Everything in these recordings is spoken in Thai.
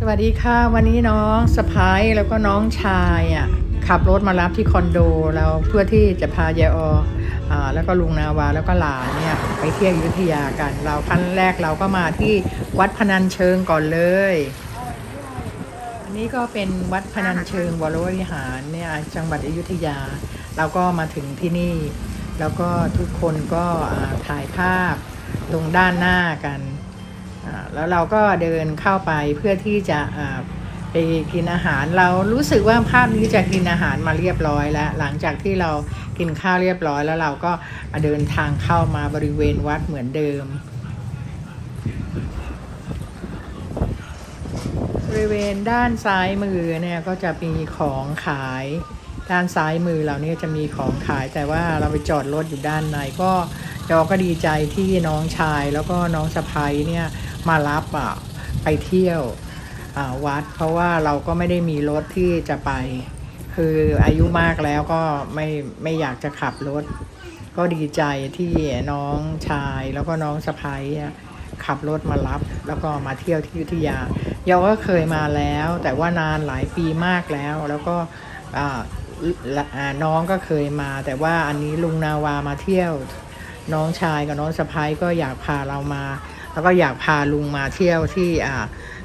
สวัสดีค่ะ วันนี้น้องสะพ้ายแล้วก็น้องชายอะขับรถมารับที่คอนโดแล้วเพื่อที่จะพายายออ่าแล้วก็ลุงนาวาแล้วก็หลานเนี่ยไปเที่ยวอยุธยากัน เราขั้นแรกเราก็มาที่วัดพนัญเชิงก่อนเลย อันนี้ก็เป็นวัดพนัญเชิงวรวิหารเนี่ยจังหวัดอยุธยา เราก็มาถึงที่นี่ แล้วก็ทุกคนก็ถ่ายภาพตรงด้านหน้ากัน แล้วเราก็เดินเข้าไปเพื่อที่จะไปกินอาหารเรารู้สึกว่าภาพนี้จะกินอาหารมาเรียบร้อยแล้ว หลังจากที่เรากินข้าวเรียบร้อยแล้วเราก็เดินทางเข้ามาบริเวณวัดเหมือนเดิม บริเวณด้านซ้ายมือเนี่ยก็จะมีของขายด้านซ้ายมือเราเนี่ยจะมีของขายแต่ว่าเราไปจอดรถอยู่ด้านในก็จอก็ดีใจที่น้องชายแล้วก็น้องสะพ้ยเนี่ย มารับอะไปเที่ยววัด เพราะว่าเราก็ไม่ได้มีรถที่จะไป คืออายุมากแล้วก็ไม่ไม่อยากจะขับรถ ก็ดีใจที่น้องชายแล้วก็น้องสะพ้ายขับรถมารับ แล้วก็มาเที่ยวที่อยุธยาเยาก็เคยมาแล้ว แต่ว่านานหลายปีมากแล้ว แล้วก็น้องก็เคยมา แต่ว่าอันนี้ลุงนาวามาเที่ยว น้องชายกับน้องสะพ้ายก็อยากพาเรามา แล้วก็อยากพาลุงมาเที่ยวที่อ่า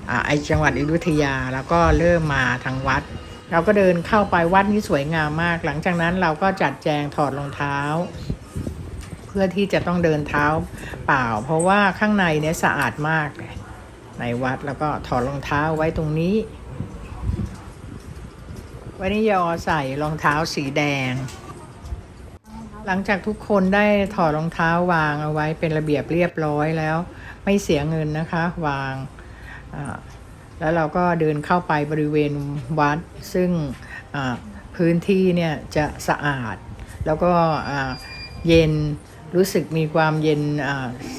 อ่าไอจังหวัดอยุธยา แล้วก็เริ่มมาทางวัด เราก็เดินเข้าไปวัดนี้สวยงามมาก หลังจากนั้นเราก็จัดแจงถอดรองเท้า เพื่อที่จะต้องเดินเท้าเปล่า เพราะว่าข้างในเนี่ยสะอาดมากในวัดแล้วก็ถอดรองเท้าไว้ตรงนี้ วันนี้ยอใส่รองเท้าสีแดง หลังจากทุกคนได้ถอดรองเท้าวางเอาไว้เป็นระเบียบเรียบร้อยแล้ว ไม่เสียเงินนะคะ วาง แล้วเราก็เดินเข้าไปบริเวณวัด ซึ่งพื้นที่เนี่ยจะสะอาด แล้วก็เย็นรู้สึกมีความเย็น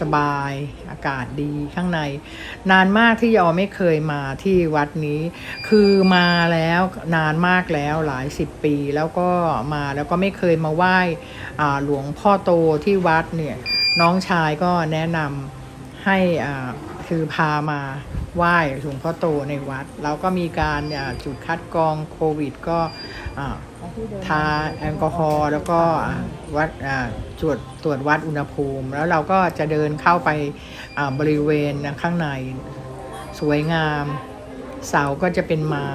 สบายอากาศดีข้างใน นานมากที่ยอไม่เคยมาที่วัดนี้ คือมาแล้วนานมากแล้วหลายสิบปี แล้วก็มาแล้วก็ไม่เคยมาไหว้หลวงพ่อโตที่วัดเนี่ยน้องชายก็แนะนำ ให้คือพามาไหว้หลวงพ่อโตในวัด แล้วก็มีการจุดคัดกรองโควิด ก็ทาแอลกอฮอล์แล้วก็วัดอ่าตรวจตรวจวัดอุณหภูมิ แล้วเราก็จะเดินเข้าไปบริเวณข้างในสวยงาม เสาก็จะเป็นไม้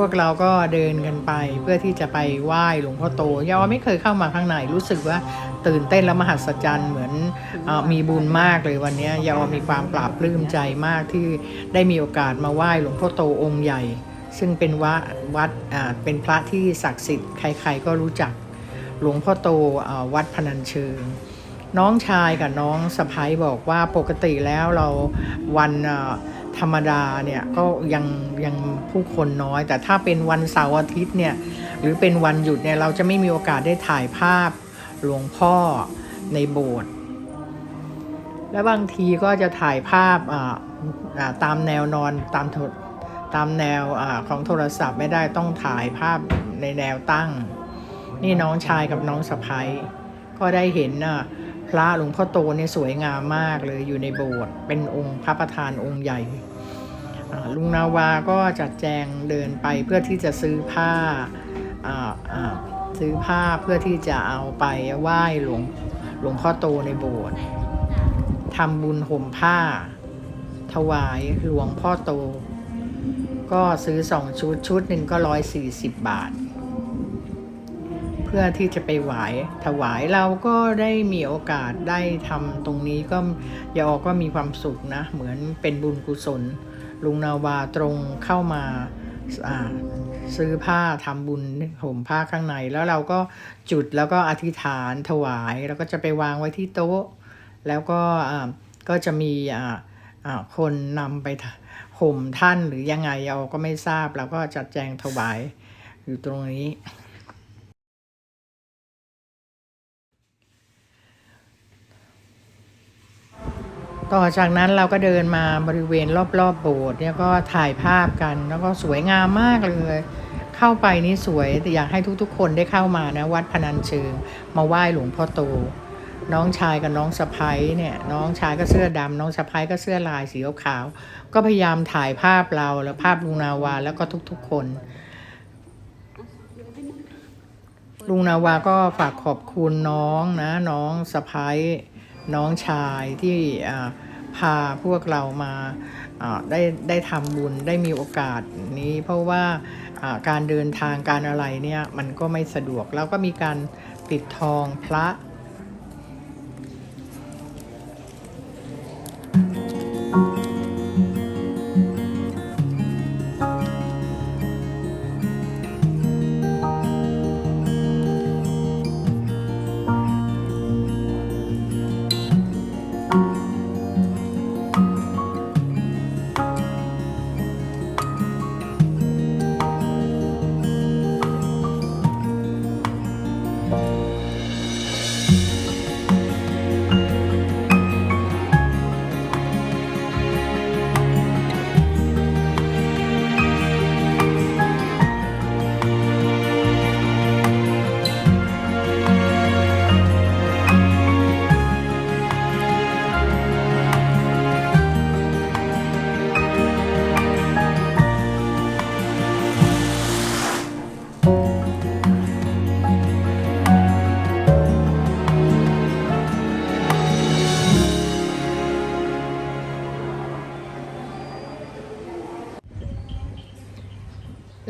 วกเราก็เดินกันไปเพื่อที่จะไปไหว้หลวงพ่อโตยอไม่เคยเข้ามาข้างในรู้สึกว่าตื่นเต้นและมหัศจรรย์เหมือนอมีบุญมากเลยวันนี้ยอมีความปราบปลื้มใจมากที่ได้มีโอกาสมาไหว้หลวงพ่อโตองค์ใหญ่ ซึ่งเป็นวัดวัดเป็นพระที่ศักดิ์สิทธิ์ใคร ๆ ก็รู้จักหลวงพ่อโตอวัดพนัญเชิงน้องชายกับน้องสะพ้ายบอกว่าปกติแล้วเราวันอ ธรรมดาเนี่ยก็ยังยังผู้คนน้อย แต่ถ้าเป็นวันเสาร์อาทิตย์เนี่ยหรือเป็นวันหยุดเนี่ยเราจะไม่มีโอกาสได้ถ่ายภาพหลวงพ่อในโบสถ์และบางทีก็จะถ่ายภาพอ่าตามแนวนอนตามทรตามแนวอาของโทรศัพท์ไม่ได้ต้องถ่ายภาพในแนวตั้ง นี่น้องชายกับน้องสะพ้ยก็ได้เห็นน่ะ พระหลวงพ่อโตเนี่ยสวยงามมากเลยอยู่ในโบสถ์เป็นองค์พระประธานองค์ใหญ่ลุงนาวาก็จัดแจงเดินไปเพื่อที่จะซื้อผ้าซื้อผ้าเพื่อที่จะเอาไปไหว้หลวงหลวงพ่อโตในโบสถ์ทำบุญห่มผ้า ถวายหลวงพ่อโต ก็ซื้อสองชุดชุดหนึ่งก็ร้อยสี่สิบบาท เพื่อที่จะไปไหวถวายเราก็ได้มีโอกาสได้ทำตรงนี้ก็ยาออก็มีความสุขนะ เหมือนเป็นบุญกุศล ลุงนาวาตรงเข้ามาซื้อผ้าทำบุญห่มผ้าข้างใน แล้วเราก็จุดแล้วก็อธิษฐานถวาย แล้วก็จะไปวางไว้ที่โต๊ะ แล้วก็ก็จะมีคนนำไปห่มท่านหรือยังไงเราก็ไม่ทราบแล้วก็จัดแจงถวายอยู่ตรงนี้ ต่อจากนั้นเราก็เดินมาบริเวณรอบๆบโบสถ์เนี่ยก็ถ่ายภาพกัน แล้วก็สวยงามมากเลย เข้าไปนี่สวยแต่อยากให้ทุกๆ คนได้เข้ามานะวัดพนัญเชิง มาไหว้หลวงพ่อโต น้องชายกับน้องสะพ้ยเนี่ยน้องชายก็เสื้อดำน้องสะพ้ยก็เสื้อลายสีขาว ก็พยายามถ่ายภาพเราแล้วภาพลุงนาวาแล้วก็ทุกๆ คนลุงนาวาก็ฝากขอบคุณน้องนะ น้องสะพ้ย น้องชายที่พาพวกเรามาได้ได้ทำบุญได้มีโอกาสนี้ เพราะว่าอ่าการเดินทางการอะไรเนี่ยมันก็ไม่สะดวกแล้วก็มีการปิดทองพระ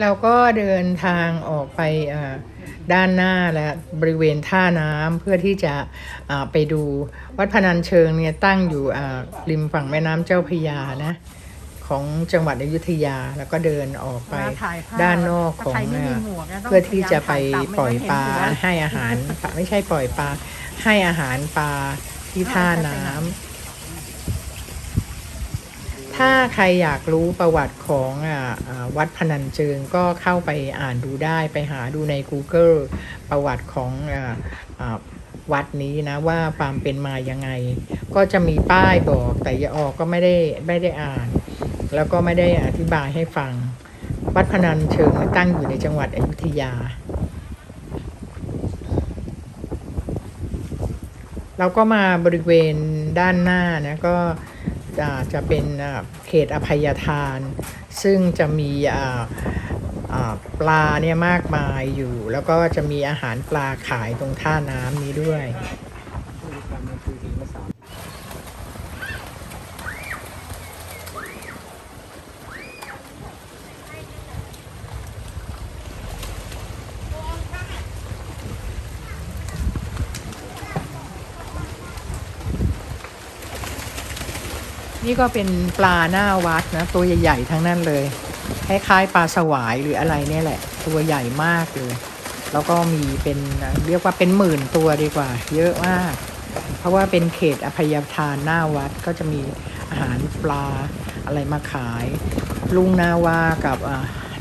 เราก็เดินทางออกไปอ่าด้านหน้าและบริเวณท่าน้ำเพื่อที่จะอ่าไปดูวัดพนัญเชิงเนี่ยตั้งอยู่อ่าริมฝั่งแม่น้ำเจ้าพระยานะของจังหวัดอยุธยาแล้วก็เดินออกไปถ่ายภาพด้านนอกของถ้าใครไม่มีอ่าหมวกนะต้องเพื่อที่จะไปพยายามถ่ายตามปล่อยปลาไม่งั้นเห็นเสือให้อาหารไม่ใช่ปล่อยปลาให้อาหารปลาที่ท่าน้ำ ถ้าใครอยากรู้ประวัติของอวัดพนัญเชิงก็เข้าไปอ่านดูได้ไปหาดูใน Google ประวัติของออวัดนี้นะว่าความเป็นมายังไง ก็จะมีป้ายบอกแต่ยาออกก็ไม่ได้ไม่ได้อ่าน แล้วก็ไม่ได้อธิบายให้ฟัง วัดพนัญเชิงตั้งอยู่ในจังหวัดอยุธยา เราก็มาบริเวณด้านหน้านะก็ จะเป็นเขตอภัยทาน ซึ่งจะมีปลาเนี่ยมากมายอยู่ แล้วก็จะมีอาหารปลาขายตรงท่าน้ำนี้ด้วย นี่ก็เป็นปลาหน้าวัดนะ ตัวใหญ่ๆทั้งนั้นเลยคล้ายๆปลาสวายหรืออะไรเนี่ยแหละ ตัวใหญ่มากเลย แล้วก็มีเป็นเรียกว่าเป็นหมื่นตัวดีกว่า เยอะมาก เพราะว่าเป็นเขตอภัยทานหน้าวัดก็จะมีอาหารปลาอะไรมาขาย ลุงนาวากับ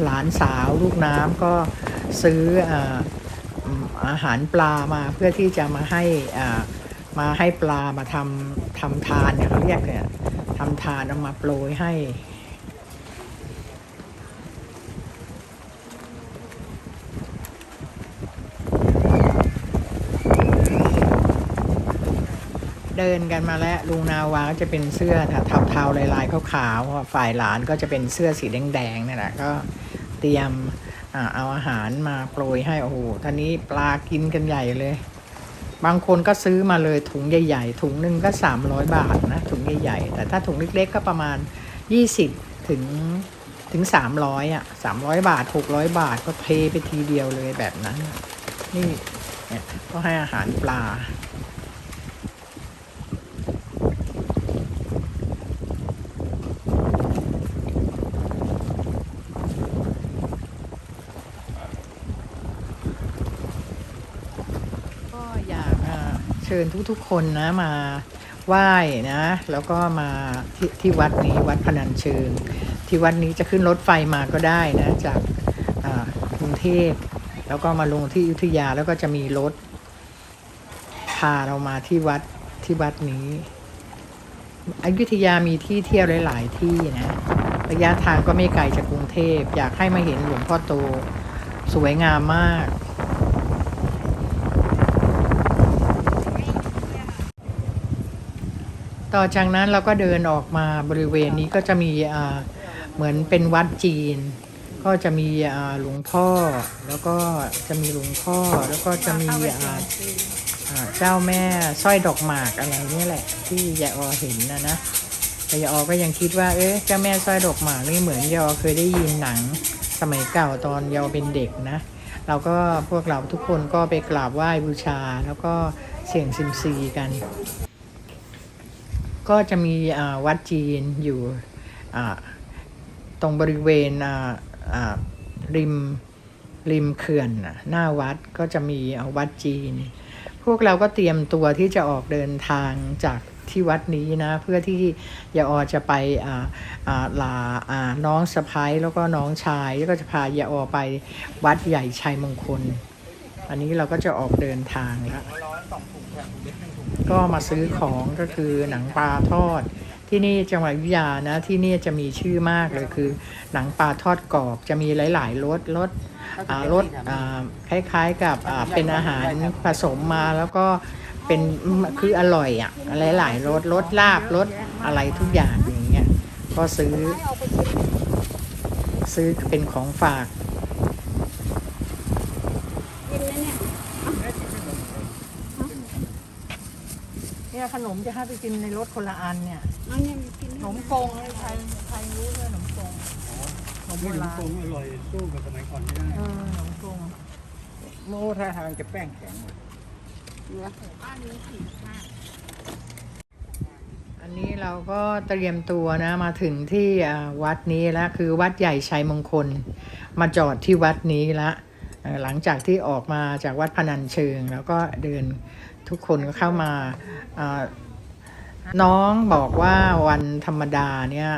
หลานสาวลูกน้ำก็ซื้ออาหารปลามาเพื่อที่จะมาให้มาให้ปลามาทำทำทานเนี่ยเขาเรียกเนี่ย ทำทานเอามาโปรยให้ เดินกันมาแล้วลุงนาวาก็จะเป็นเสื้อเทาๆลายๆขาวๆฝ่ายหลานก็จะเป็นเสื้อสีแดงๆนี่แหละก็เตรียมเอาอาหารมาโปรยให้โอ้โหตอนนี้ปลากินกันใหญ่เลย บางคนก็ซื้อมาเลยถุงใหญ่ ๆ ถุงหนึ่งก็ 300 บาทนะถุงใหญ่ๆ แต่ถ้าถุงเล็กๆก็ประมาณ 20 ถึงถึง 300อะ300 บาท 600 บาทก็เทไปทีเดียวเลยแบบนั้น นี่เนี่ยก็ให้อาหารปลา ก็อยากอ่าเชิญทุกๆคนนะมาไหว้นะ แล้วก็มาที่ที่วัดนี้วัดพนัญเชิง ที่วัดนี้จะขึ้นรถไฟมาก็ได้นะจากกรุงเทพแล้วก็มาลงที่อยุธยาแล้วก็จะมีรถพาเรามาที่วัดที่วัดนี้อยุธยามีที่เที่ยวหลาย ๆ ที่นะระยะทางก็ไม่ไกลจากกรุงเทพ อยากให้มาเห็นหลวงพ่อโตสวยงามมาก ต่อจากนั้นเราก็เดินออกมาบริเวณนี้ก็จะมีอ่าเหมือนเป็นวัดจีน ก็จะมีอ่าหลวงพ่อ แล้วก็จะมีหลวงพ่อแล้วก็จะมีอ่าเจ้าแม่สร้อยดอกหมากอะไรนี่แหละ ที่ยายออเห็นนะนะแต่ยายออก็ยังคิดว่าเอ๊ะเจ้าแม่สร้อยดอกหมากนี่เหมือนยายออเคยได้ยินหนังสมัยเก่าตอนยายอเป็นเด็กนะเราก็พวกเราทุกคนก็ไปกราบไหว้บูชา แล้วก็เสี่ยงซิมซีกัน ก็จะมีวัดจีนอยู่ตรงบริเวณริมริมเขื่อนหน้าวัดก็จะมีวัดจีน พวกเราก็เตรียมตัวที่จะออกเดินทางจากที่วัดนี้นะ เพื่อที่ยาออจะไปลาาน้องสะพ้ายแล้วก็น้องชาย แล้วก็จะพายาออไปวัดใหญ่ชัยมงคล อันนี้เราก็จะออกเดินทางแล้ว ก็มาซื้อของก็คือหนังปลาทอด ที่นี่จังหวัดอยุธยานะที่นี่จะมีชื่อมากเลยคือ หนังปลาทอดกรอบจะมีหลาย ๆรสรสอ่ารสอ่าคล้ายๆกับอ่าเป็นอาหารผสมมาแล้วก็เป็นคืออร่อยอะหลายๆรสรสลาบรสอะไรทุกอย่างอย่างเงี้ยก็ซื้อ ซื้อเป็นของฝาก กินแล้วเนี่ย เนี่ยขนมจะให้ไปกินในรถคนละอันเนี่ยเอาเนี่ยกินขนมกงเลยใครใครรู้เลยขนมกงขนมโบไม่ถึงราณตรงอร่อยสู้กับสมัยก่อนไม่ได้เออขนมกงโม่ท่าทางจะแป้งแข็งเหลือบ้านนี้สี่ห้าอันนี้เราก็เตรียมตัวนะมาถึงที่อ่าวัดนี้แล้วคือวัดใหญ่ชัยมงคล มาจอดที่วัดนี้ละเอ่อหลังจากที่ออกมาจากวัดพนัญเชิง แล้วก็เดิน ทุกคนก็เข้ามาน้องบอกว่าวันธรรมดาเนี่ย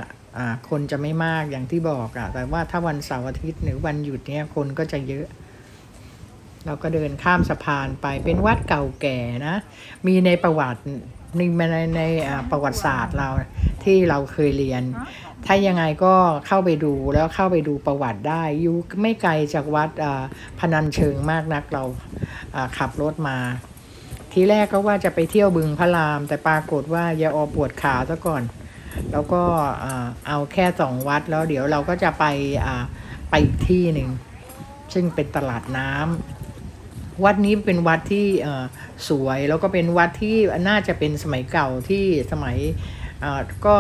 คนจะไม่มากอย่างที่บอกอะแต่ว่าถ้าวันเสาร์อาทิตย์หรือวันหยุดเนี่ยคนก็จะเยอะ เราก็เดินข้ามสะพานไปเป็นวัดเก่าแก่นะ มีในประวัติในในในประวัติศาสตร์เราที่เราเคยเรียน ถ้ายังไงก็เข้าไปดูแล้วเข้าไปดูประวัติได้อยู่ไม่ไกลจากวัดพนัญเชิงมากนักเราขับรถมา ทีแรกก็ว่าจะไปเที่ยวบึงพระราม แต่ปรากฏว่ายาออปวดขาซะก่อน แล้วก็เอาแค่สองวัดแล้วเดี๋ยวเราก็จะไปไปอีกที่หนึ่ง ซึ่งเป็นตลาดน้ำวัดนี้เป็นวัดที่สวยแล้วก็เป็นวัดที่น่าจะเป็นสมัยเก่าที่สมัยก็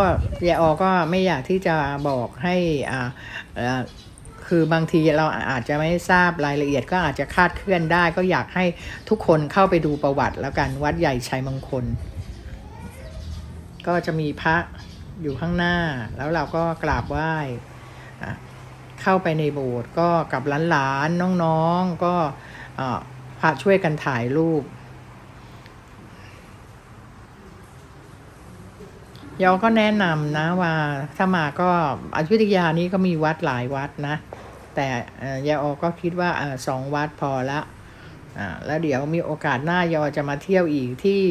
ยายออก็ไม่อยากที่จะบอกให้อ่า คือบางทีเราอาจจะไม่ทราบรายละเอียดก็อาจจะคาดเคลื่อนได้ ก็อยากให้ทุกคนเข้าไปดูประวัติแล้วกันวัดใหญ่ชัยมงคล ก็จะมีพระอยู่ข้างหน้า แล้วเราก็กราบไหว้เข้าไปในโบสถ์ก็กับหลานๆน้องๆก็พระช่วยกันถ่ายรูปยอก็แนะนำนะว่าถ้ามาก็อยุธยานี้ก็มีวัดหลายวัดนะ แต่ยายออก็คิดว่าสองวัดพอละแล้วเดี๋ยวมีโอกาสหน้ายอจะมาเที่ยวอีกที่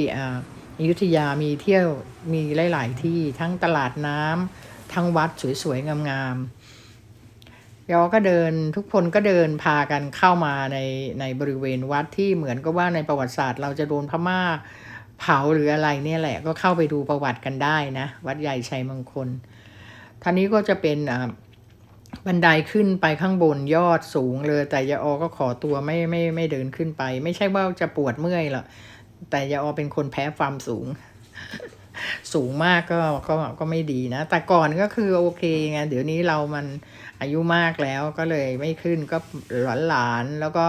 อยุธยามีเที่ยวมีหลาย ๆ ที่ทั้งตลาดน้ำทั้งวัดสวย ๆ งามๆยอก็เดินทุกคนก็เดินพากันเข้ามาในในบริเวณวัดที่เหมือนกับว่าในประวัติศาสตร์ เราจะโดนพม่าเผาหรืออะไรเนี่ยแหละก็เข้าไปดูประวัติกันได้นะ วัดใหญ่ชัยมงคลท่านี้ก็จะเป็นอ่า บันไดขึ้นไปข้างบนยอดสูงเลย แต่ยาออก็ขอตัวไม่ไม่ไม่เดินขึ้นไป ไม่ใช่ว่าจะปวดเมื่อยหรอกแต่ยาออเป็นคนแพ้ความสูง สูงมากก็ก็ก็ไม่ดีนะ แต่ก่อนก็คือโอเคไงเดี๋ยวนี้เรามันอายุมากแล้วก็เลยไม่ขึ้นก็หลานหลานแล้วก็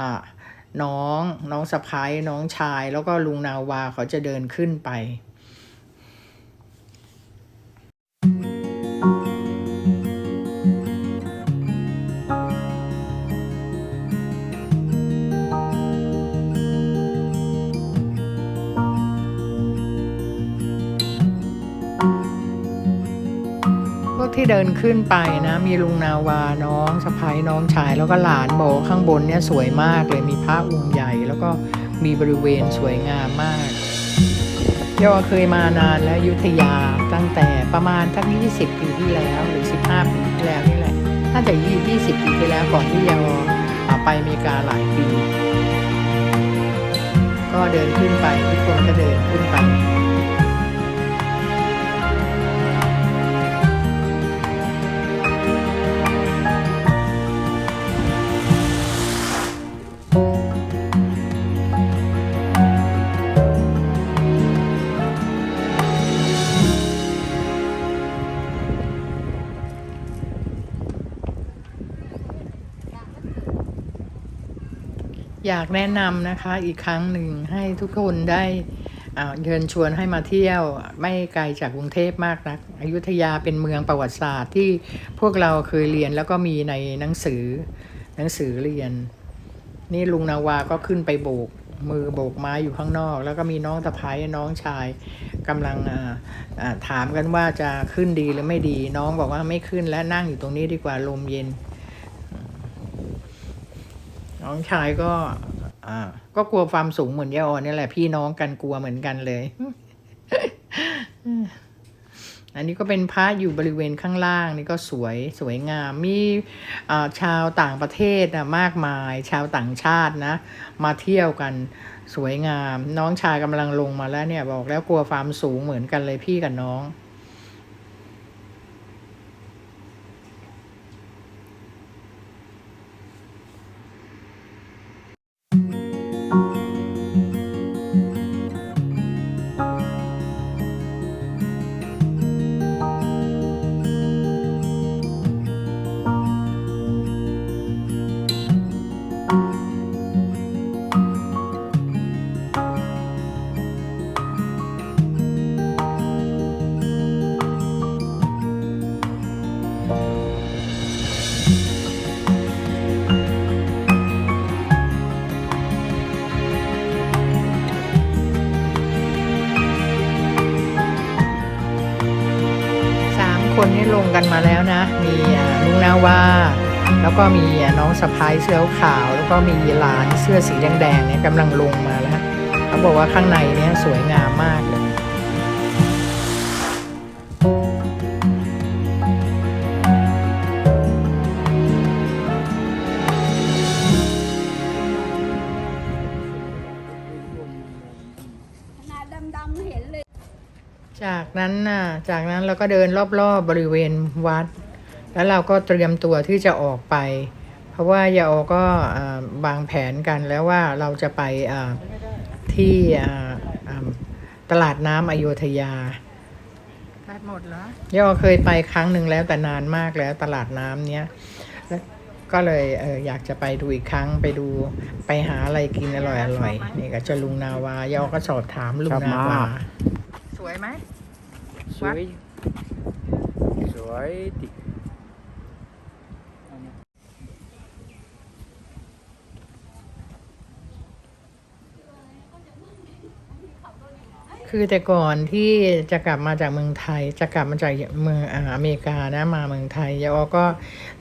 อ่าน้องน้องสะพ้ายน้องชาย แล้วก็ลุงนาวาเขาจะเดินขึ้นไป ที่เดินขึ้นไปนะ มีลุงนาวาน้องสะพ้ายน้องชาย แล้วก็หลานบอกข้างบนเนี่ยสวยมากเลยมีพระองค์ใหญ่ แล้วก็มีบริเวณสวยงามมากยอเคยมานานแล้วยุธยาตั้งแต่ประมาณทัก20 ปีที่แล้วหรือ 15 ปีที่แล้วนี่แหละน่าจะ20 ปีที่แล้วก่อนที่ยออ่าไปอเมริกาหลายปี ก็เดินขึ้นไปทุกคนก็เดินขึ้นไป อยากแนะนำนะคะอีกครั้งหนึ่งให้ทุกคนได้เชิญชวนให้มาเที่ยวไม่ไกลจากกรุงเทพมากนักอยุธยาเป็นเมืองประวัติศาสตร์ที่พวกเราเคยเรียนแล้วก็มีในหนังสือหนังสือเรียน นี่ลุงนาวาก็ขึ้นไปโบกมือโบกไม้อยู่ข้างนอก แล้วก็มีน้องตะไคร้น้องชายกำลังถามกันว่าจะขึ้นดีหรือไม่ดี น้องบอกว่าไม่ขึ้นและนั่งอยู่ตรงนี้ดีกว่าลมเย็น น้องชายก็อ่าก็กลัวความสูงเหมือนยายออนนี่แหละ พี่น้องกันกลัวเหมือนกันเลย อันนี้ก็เป็นพระอยู่บริเวณข้างล่าง นี่ก็สวยสวยงาม มีอ่าชาวต่างประเทศนะมากมาย ชาวต่างชาตินะ มาเที่ยวกันสวยงาม น้องชายกำลังลงมาแล้วเนี่ย บอกแล้วกลัวความสูงเหมือนกันเลยพี่กับน้อง กันมาแล้วนะ มีลุงนาวาแล้วก็มีน้องสะพ้ายเสื้อขาว แล้วก็มีหลานเสื้อสีแดงๆเนี่ยกำลังลงมาแล้วเขาบอกว่าข้างในเนี่ยสวยงามมากเลยขนาดดำๆเห็นเลย จากนั้นน่ะ จากนั้นเราก็เดินรอบๆบริเวณวัด แล้วเราก็เตรียมตัวที่จะออกไป เพราะว่ายาโอก็อ่าวางแผนกันแล้วว่าเราจะไปอ่าที่อ่าอ่าตลาดน้ำอโยธยาได้หมดแล้วยาโอเคยไปครั้งหนึ่งแล้วแต่นานมากแล้วตลาดน้ำเนี้ยแล้วก็เลยเอออยากจะไปดูอีกครั้งไปดูไปหาอะไรกินอร่อยอร่อยๆนี่ก็จะลุงนาวายาโอก็สอบถามลุงนาวา สวยไหม สวย สวยติ คือแต่ก่อนที่จะกลับมาจากเมืองไทย จะกลับมาจากเมืองอเมริกานะมาเมืองไทยยาออก็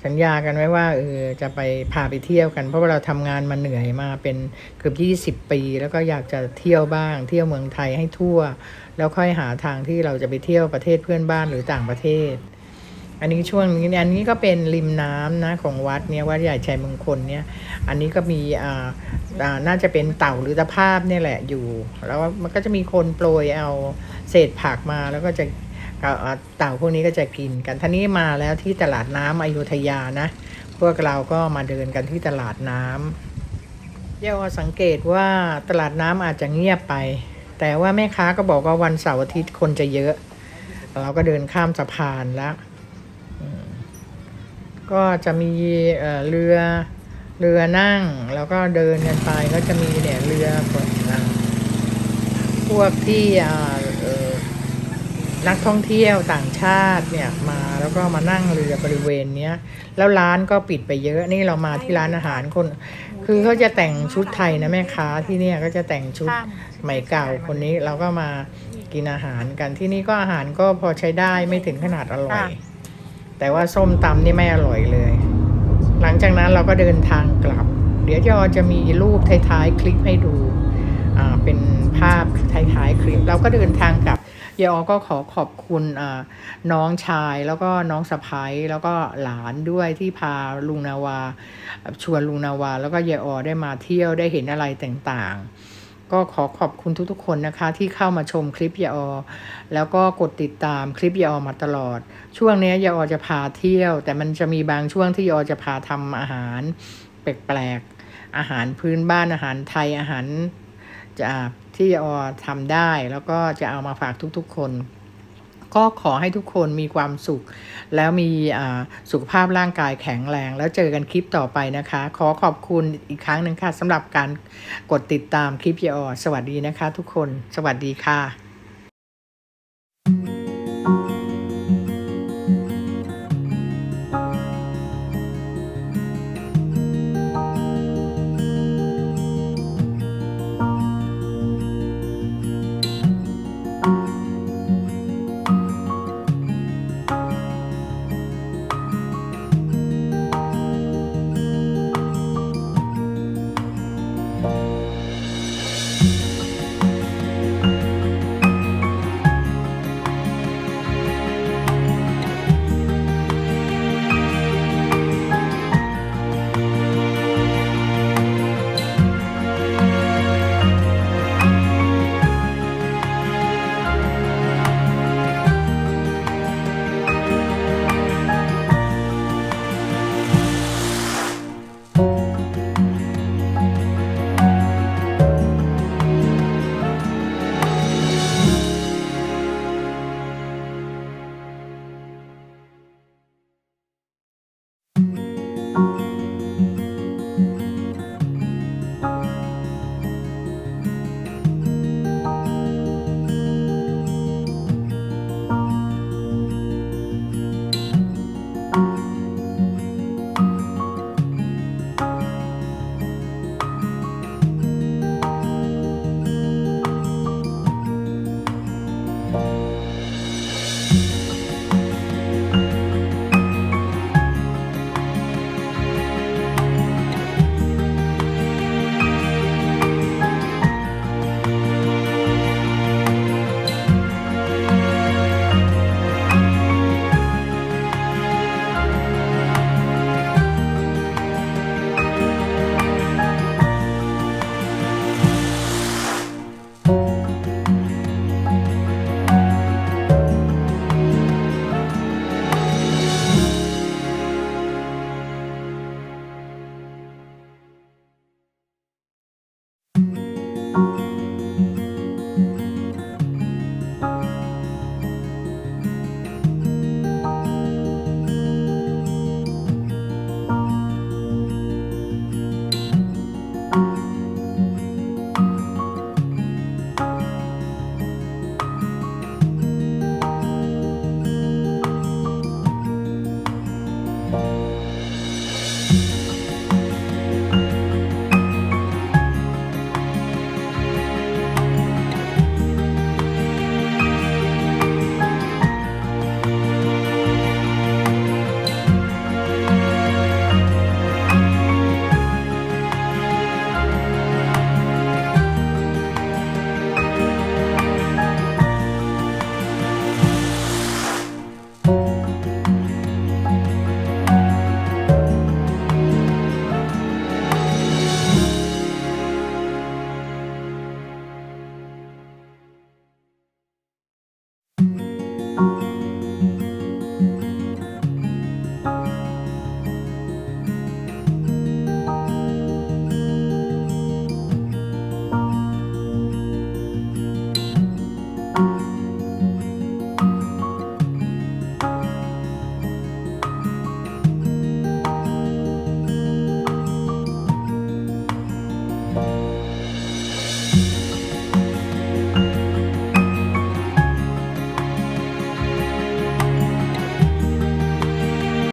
สัญญากันไว้ว่าเออจะไปพาไปเที่ยวกัน เพราะว่าเราทำงานมาเหนื่อยมาเป็นเกือบยี่สิบปี แล้วก็อยากจะเที่ยวบ้าง เที่ยวเมืองไทยให้ทั่ว แล้วค่อยหาทางที่เราจะไปเที่ยวประเทศเพื่อนบ้านหรือต่างประเทศ อันนี้ช่วงนี้อันนี้ก็เป็นริมน้ำนะของวัดเนี่ยวัดใหญ่ชัยมงคลเนี่ย อันนี้ก็มีอ่าอ่าน่าจะเป็นเต่าหรือตะภาพเนี่ยแหละอยู่ แล้วมันก็จะมีคนโปรยเอาเศษผักมาแล้วก็จะเต่าพวกนี้ก็จะกินกันท่านี้มาแล้วที่ตลาดน้ำอยุธยานะ พวกเราก็มาเดินกันที่ตลาดน้ำเยาวสังเกตว่าตลาดน้ำอาจจะเงียบไป แต่ว่าแม่ค้าก็บอกว่าวันเสาร์อาทิตย์คนจะเยอะ เราก็เดินข้ามสะพานแล้ว ก็จะมีเอ่อเรือเรือนั่งแล้วก็เดินกันไปก็จะมีเนี่ยเรือของอ่าพวกที่อ่าเอ่อนักท่องเที่ยวต่างชาติเนี่ยมาแล้วก็มานั่งเรือบริเวณเนี้ยแล้วร้านก็ปิดไปเยอะนี่เรามาที่ร้านอาหารคน คือเขาจะแต่งชุดไทยนะแม่ค้าที่เนี่ยก็จะแต่งชุดสมัยเก่าคนนี้เราก็มากินอาหารกันที่นี่ก็อาหารก็พอใช้ได้ไม่ถึงขนาดอร่อย แต่ว่าส้มตำนี่ไม่อร่อยเลย หลังจากนั้นเราก็เดินทางกลับ เดี๋ยวจอจะมีรูปท้ายๆคลิปให้ดูเป็นภาพท้ายๆคลิป เราก็เดินทางกลับยายออก็ขอขอบคุณน้องชายแล้วก็น้องสะพ้ายแล้วก็หลานด้วยที่พาลุงนาวา ชวนลุงนาวา แล้วก็ยายออได้มาเที่ยวได้เห็นอะไรต่างๆ ก็ขอขอบคุณทุกๆ คนนะคะ ที่เข้ามาชมคลิปยาออ แล้วก็กดติดตามคลิปยาออมาตลอด ช่วงนี้ยาออจะพาเที่ยว แต่มันจะมีบางช่วงที่ยาออจะพาทำอาหารแปลกๆอาหารพื้นบ้านอาหารไทยอาหารจะที่ยาออทำได้ แล้วก็จะเอามาฝากทุกๆ คน ก็ขอให้ทุกคนมีความสุข แล้วมีสุขภาพร่างกายแข็งแรง แล้วเจอกันคลิปต่อไปนะคะ ขอขอบคุณอีกครั้งหนึ่งค่ะสำหรับการกดติดตามคลิปยอสวัสดีนะคะ ทุกคน สวัสดีค่ะ